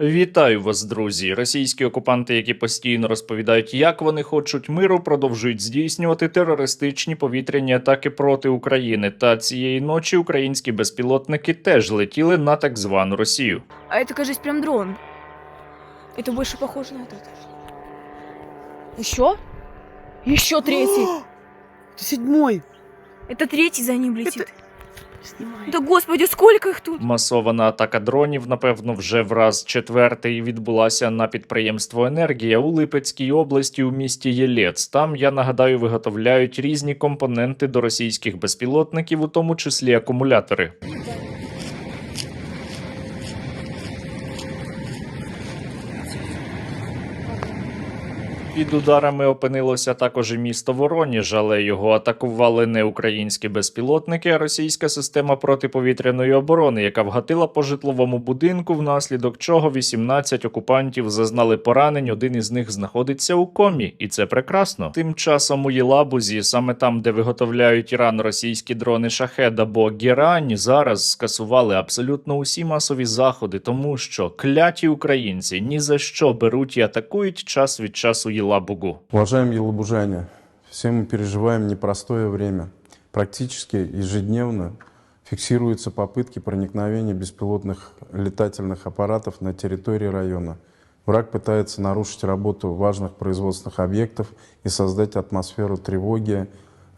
Вітаю вас, друзі! Російські окупанти, які постійно розповідають, як вони хочуть миру, продовжують здійснювати терористичні повітряні атаки проти України. Та цієї ночі українські безпілотники теж летіли на так звану Росію. А это, кажется, прям дрон. Это больше похоже на этот. Еще? Еще третий. Это седьмой. Это третий за ним летит. Снимай. Да господи, сколько їх тут? Масована атака дронів, напевно, вже враз четвертий відбулася на підприємство Енергія у Липецькій області у місті Єлец. Там я нагадаю, виготовляють різні компоненти до російських безпілотників, у тому числі акумулятори. Під ударами опинилося також і місто Вороніж, але його атакували не українські безпілотники, а російська система протиповітряної оборони, яка вгатила по житловому будинку, внаслідок чого 18 окупантів зазнали поранень. Один із них знаходиться у комі, і це прекрасно. Тим часом у Єлабузі, саме там, де виготовляють Іран російські дрони Шахед або Герань, зараз скасували абсолютно усі масові заходи, тому що кляті українці ні за що беруть і атакують час від часу Єлабугу. Уважаемые елабужане, все мы переживаем непростое время. Практически ежедневно фиксируются попытки проникновения беспилотных летательных аппаратов на территории района. Враг пытается нарушить работу важных производственных объектов и создать атмосферу тревоги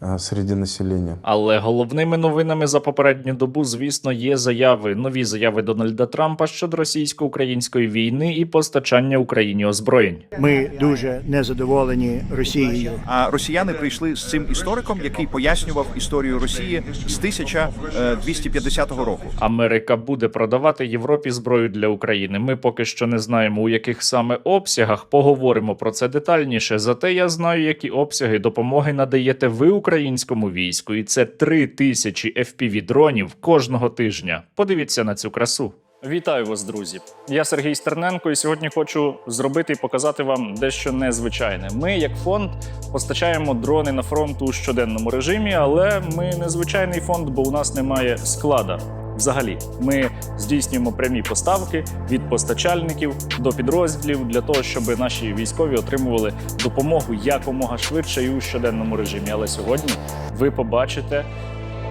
э, среди населения. Але головними новинами за попередню добу, звісно, є заяви, нові заяви Дональда Трампа щодо російсько-української війни і постачання Україні озброєнь. Ми дуже незадоволені Росією. А росіяни прийшли з цим істориком, який пояснював історію Росії з 1250 року. Америка буде продавати Європі зброю для України. Ми поки що не знаємо, у яких саме обсягах. Поговоримо про це детальніше. Зате я знаю, які обсяги допомоги надаєте ви українському війську, і це три тисячі fpv дронів кожного тижня. Подивіться на цю красу. Вітаю вас, друзі! Я Сергій Стерненко, і сьогодні хочу зробити і показати вам дещо незвичайне. Ми, як фонд, постачаємо дрони на фронт у щоденному режимі, але ми не звичайний фонд, бо у нас немає склада. Взагалі, ми здійснюємо прямі поставки від постачальників до підрозділів для того, щоб наші військові отримували допомогу якомога швидше і у щоденному режимі. Але сьогодні ви побачите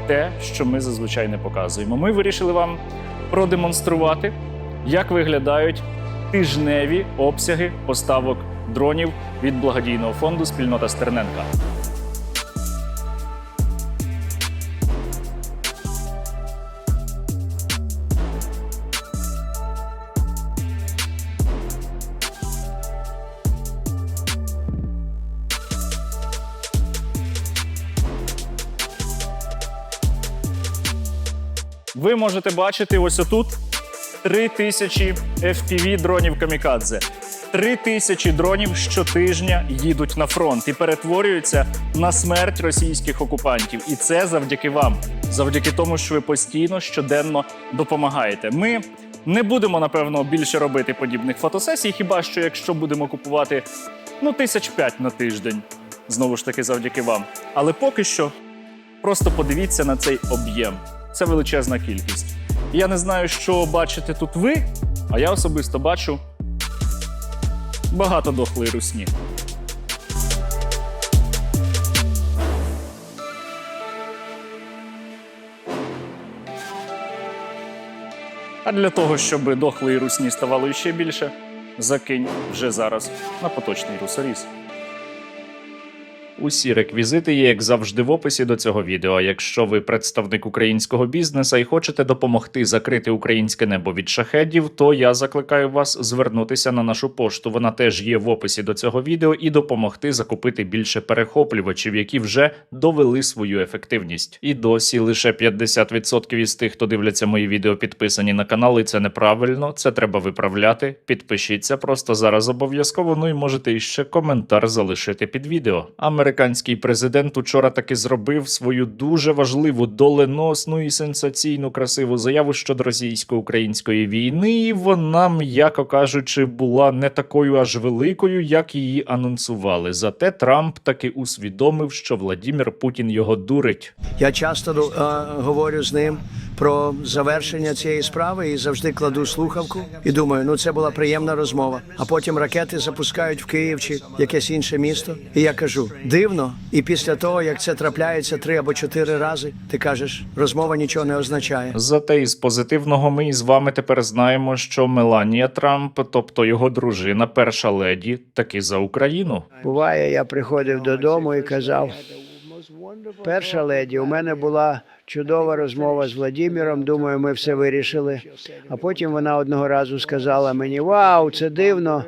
те, що ми зазвичай не показуємо. Ми вирішили вам продемонструвати, як виглядають тижневі обсяги поставок дронів від благодійного фонду Спільнота Стерненка. Ви можете бачити ось отут 3000 FPV дронів камікадзе. Три тисячі дронів щотижня їдуть на фронт і перетворюються на смерть російських окупантів. І це завдяки вам, завдяки тому, що ви постійно щоденно допомагаєте. Ми не будемо напевно більше робити подібних фотосесій, хіба що якщо будемо купувати ну тисяч п'ять на тиждень. Знову ж таки, завдяки вам. Але поки що просто подивіться на цей об'єм. Це величезна кількість. Я не знаю, що бачите тут ви, а я особисто бачу багато дохлої русні. А для того, щоб дохлої русні ставало ще більше, закинь вже зараз на поточний русоріз. Усі реквізити є, як завжди, в описі до цього відео. Якщо ви представник українського бізнесу і хочете допомогти закрити українське небо від шахедів, то я закликаю вас звернутися на нашу пошту. Вона теж є в описі до цього відео, і допомогти закупити більше перехоплювачів, які вже довели свою ефективність. І досі лише 50% із тих, хто дивляться мої відео, підписані на канал, і це неправильно. Це треба виправляти. Підпишіться просто зараз обов'язково. Ну і можете іще коментар залишити під відео. Американський президент учора таки зробив свою дуже важливу, доленосну і сенсаційну красиву заяву щодо російсько-української війни. І вона, м'яко кажучи, була не такою аж великою, як її анонсували. Зате Трамп таки усвідомив, що Владімір Путін його дурить. Я часто е, говорю з ним, про завершення цієї справи і завжди кладу слухавку. І думаю, ну це була приємна розмова. А потім ракети запускають в Київ чи якесь інше місто. І я кажу, дивно. І після того, як це трапляється три або чотири рази, ти кажеш, розмова нічого не означає. Зате із позитивного ми із вами тепер знаємо, що Меланія Трамп, тобто його дружина, перша леді, таки за Україну. Буває, я приходив додому і казав: перша леді, у мене була чудова розмова з Владіміром. Думаю, ми все вирішили. А потім вона одного разу сказала мені: Вау, це дивно,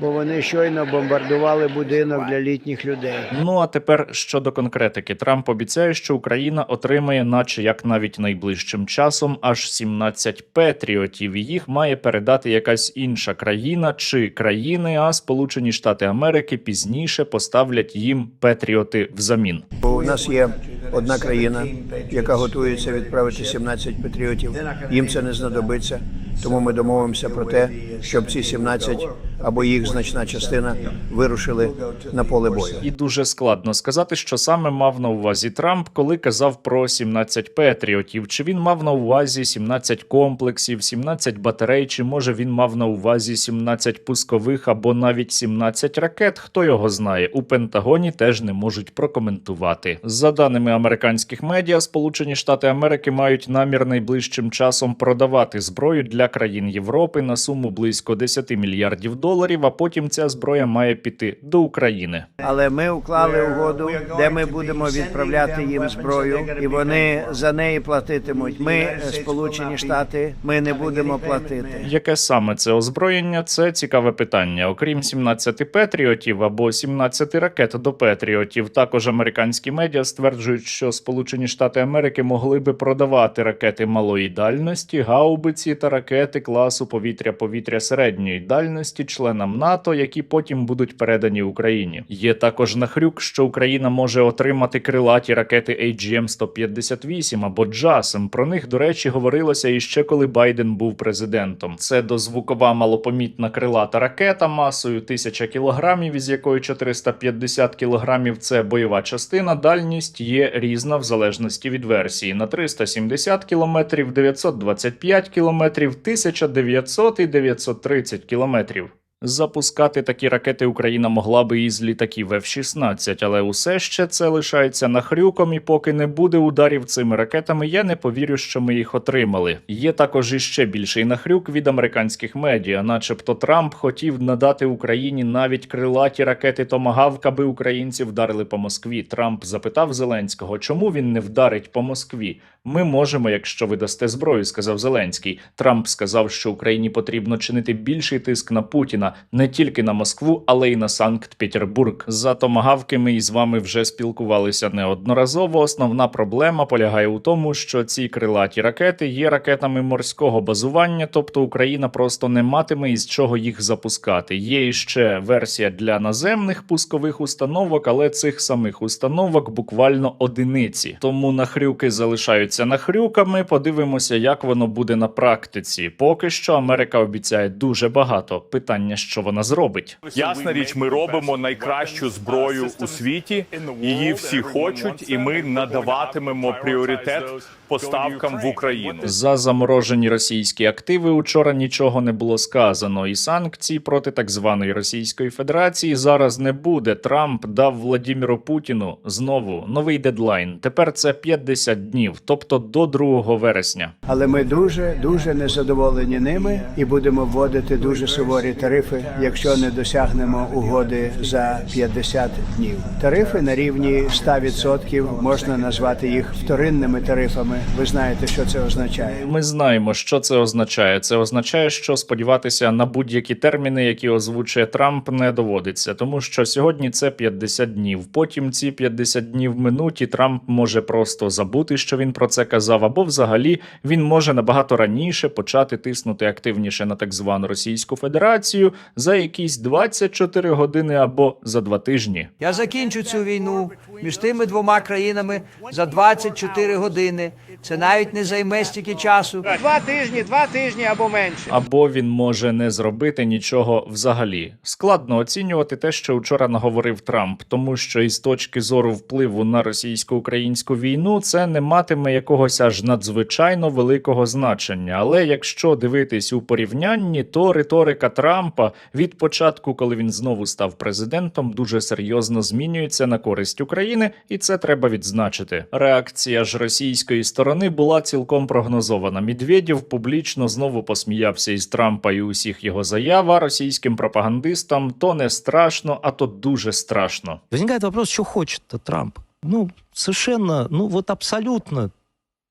бо вони щойно бомбардували будинок для літніх людей. Ну а тепер щодо конкретики, Трамп обіцяє, що Україна отримає, наче як навіть найближчим часом, аж 17 петріотів. І їх має передати якась інша країна чи країни, а Сполучені Штати Америки пізніше поставлять їм петріоти взамін. Бо у нас є одна країна, яка готується відправити 17 патріотів. Їм це не знадобиться. Тому ми домовимося про те, щоб ці 17 або їх значна частина вирушили на поле бою. І дуже складно сказати, що саме мав на увазі Трамп, коли казав про 17 петріотів. Чи він мав на увазі 17 комплексів, 17 батарей, чи може він мав на увазі 17 пускових або навіть 17 ракет? Хто його знає? У Пентагоні теж не можуть прокоментувати. За даними американських медіа, Сполучені Штати Америки мають намір найближчим часом продавати зброю для країн Європи на суму близько 10 мільярдів доларів. А потім ця зброя має піти до України. Але ми уклали угоду, де ми будемо відправляти їм зброю, і вони за неї платитимуть. Ми, Сполучені Штати, ми не будемо платити. Яке саме це озброєння? Це цікаве питання. Окрім 17 петріотів або 17 ракет до петріотів, також американські медіа стверджують, що Сполучені Штати Америки могли би продавати ракети малої дальності, гаубиці та ракети класу повітря-повітря середньої дальності членам НАТО, які потім будуть передані Україні. Є також нахрюк, що Україна може отримати крилаті ракети AGM-158 або JASM. Про них, до речі, говорилося іще коли Байден був президентом. Це дозвукова малопомітна крилата ракета масою 1000 кілограмів, із якої 450 кілограмів це бойова частина. Дальність є різна в залежності від версії на 370 кілометрів, 925 кілометрів, 1900 і 930 кілометрів. Запускати такі ракети Україна могла би із літаків F-16, але усе ще це лишається нахрюком, і поки не буде ударів цими ракетами, я не повірю, що ми їх отримали. Є також іще більший нахрюк від американських медіа, начебто Трамп хотів надати Україні навіть крилаті ракети Томагавк, аби українці вдарили по Москві. Трамп запитав Зеленського, чому він не вдарить по Москві. Ми можемо, якщо ви дасте зброю, сказав Зеленський. Трамп сказав, що Україні потрібно чинити більший тиск на Путіна не тільки на Москву, але й на Санкт-Петербург. За томагавки ми із вами вже спілкувалися неодноразово. Основна проблема полягає у тому, що ці крилаті ракети є ракетами морського базування, тобто Україна просто не матиме із чого їх запускати. Є іще версія для наземних пускових установок, але цих самих установок буквально одиниці. Тому нахрюки залишаються нахрюками. Подивимося, як воно буде на практиці. Поки що Америка обіцяє дуже багато. Питання, що вона зробить. Ясна річ, ми робимо найкращу зброю у світі. Її всі хочуть, і ми надаватимемо пріоритет поставкам в Україну. За заморожені російські активи учора нічого не було сказано, і санкцій проти так званої Російської Федерації зараз не буде. Трамп дав Владіміру Путіну знову новий дедлайн. Тепер це 50 днів, тобто до 2 вересня. Але ми дуже дуже незадоволені ними і будемо вводити дуже суворі тарифи, якщо не досягнемо угоди за 50 днів. Тарифи на рівні 100% можна назвати їх вторинними тарифами. Ви знаєте, що це означає. Ми знаємо, що це означає. Це означає, що сподіватися на будь-які терміни, які озвучує Трамп, не доводиться, тому що сьогодні це 50 днів. Потім ці 50 днів минуть, і Трамп може просто забути, що він про це казав, або взагалі він може набагато раніше почати тиснути активніше на так звану Російську Федерацію, за якісь 24 години або за два тижні. Я закінчу цю війну між тими двома країнами за 24 години. Це навіть не займе стільки часу. Два тижні, два тижні або менше. Або він може не зробити нічого взагалі. Складно оцінювати те, що вчора наговорив Трамп, тому що із точки зору впливу на російсько-українську війну це не матиме якогось аж надзвичайно великого значення. Але якщо дивитись у порівнянні, то риторика Трампа від початку, коли він знову став президентом, дуже серйозно змінюється на користь України, і це треба відзначити. Реакція ж російської сторони була цілком прогнозована. Медведєв публічно знову посміявся із Трампа і усіх його заяв, а російським пропагандистам то не страшно, а то дуже страшно. Возникает вопрос, что хочет-то Трамп? Ну, совершенно, ну вот абсолютно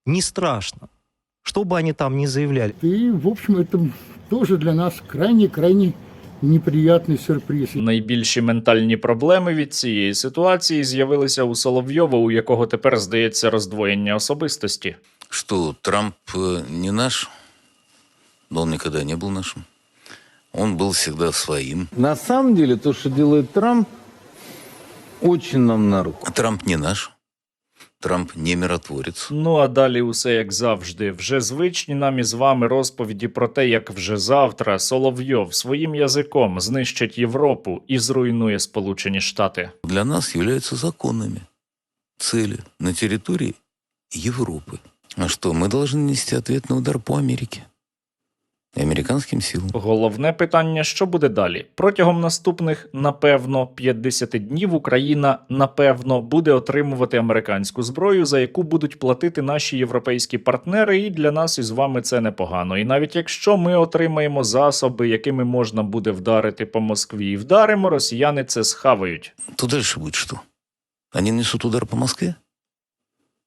не страшно. Что бы они там ни заявляли. И, в общем, это тоже для нас крайне-крайне неприятный сюрприз. Найбільші ментальні проблеми від цієї ситуації з'явилися у Соловйова, у якого тепер здається роздвоєння особистості. Что Трамп э, не наш, но он никогда не был нашим. Он был всегда своим. На самом деле, то, что делает Трамп, очень нам на руку. Трамп не наш. Трамп не миротворец. Ну а далі усе як завжди. Вже звичні нам із вами розповіді про те, як вже завтра Соловйов своїм язиком знищить Європу і зруйнує Сполучені Штати. Для нас являются законными цели на территории Европы. А что, мы должны нести ответный удар по Америке И американским силам. Головне питання, що буде далі? Протягом наступних, напевно, 50 днів Україна напевно буде отримувати американську зброю, за яку будуть платити наші європейські партнери, і для нас із вами це непогано. І навіть якщо ми отримаємо засоби, якими можна буде вдарити по Москві, і вдаримо, росіяни це схавають. То дальше будет что? Они несут удар по Москве?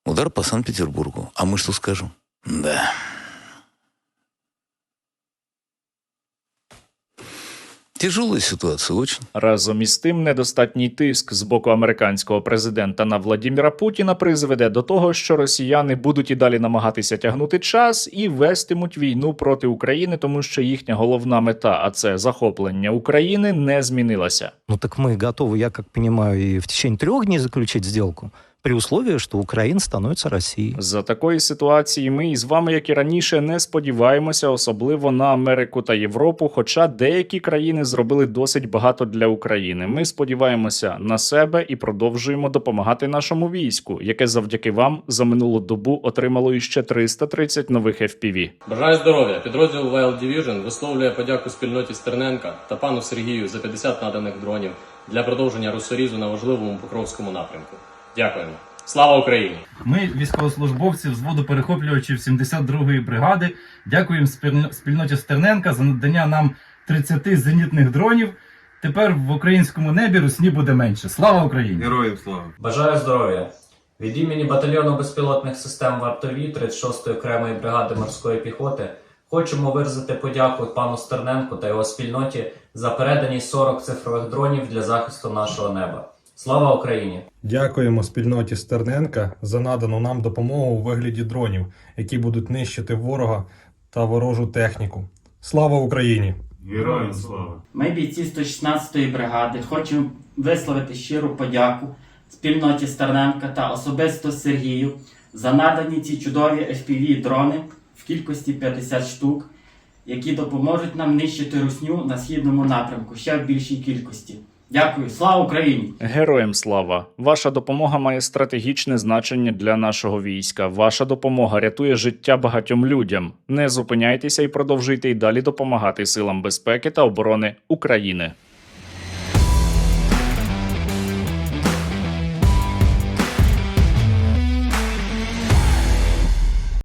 Удар по Санкт-Петербургу. А мы что скажем? Да. Тяжелая ситуация очень. Разом із тим, недостатній тиск з боку американського президента на Владіміра Путіна призведе до того, що росіяни будуть і далі намагатися тягнути час і вестимуть війну проти України, тому що їхня головна мета, а це захоплення України, не змінилася. Ну так мы готовы, я как понимаю, и в течение трех дней заключить сделку, при условии, что Украина становится Россией. За такої ситуації ми із вами, як і раніше, не сподіваємося, особливо на Америку та Європу. Хоча деякі країни зробили досить багато для України. Ми сподіваємося на себе і продовжуємо допомагати нашому війську, яке завдяки вам за минулу добу отримало іще 330 нових FPV. Бажаю здоров'я. Підрозділ Wild Division висловлює подяку спільноті Стерненка та пану Сергію за 50 наданих дронів для продовження русорізу на важливому Покровському напрямку. Дякуємо. Слава Україні! Ми, військовослужбовці взводу перехоплювачів 72-ї бригади, дякуємо спільноті Стерненка за надання нам 30 зенітних дронів. Тепер в українському небі русні буде менше. Слава Україні! Героям слава. Бажаю здоров'я. Від імені батальйону безпілотних систем вартові 36-ї окремої бригади морської піхоти хочемо виразити подяку пану Стерненку та його спільноті за передані 40 цифрових дронів для захисту нашого неба. Слава Україні! Дякуємо спільноті Стерненка за надану нам допомогу у вигляді дронів, які будуть нищити ворога та ворожу техніку. Слава Україні! Героям слава. Ми, бійці 116-ї бригади, хочемо висловити щиру подяку спільноті Стерненка та особисто Сергію за надані ці чудові FPV дрони в кількості 50 штук, які допоможуть нам нищити русню на східному напрямку ще в більшій кількості. Дякую, слава Україні! Героям слава! Ваша допомога має стратегічне значення для нашого війська. Ваша допомога рятує життя багатьом людям. Не зупиняйтеся і продовжуйте й далі допомагати силам безпеки та оборони України.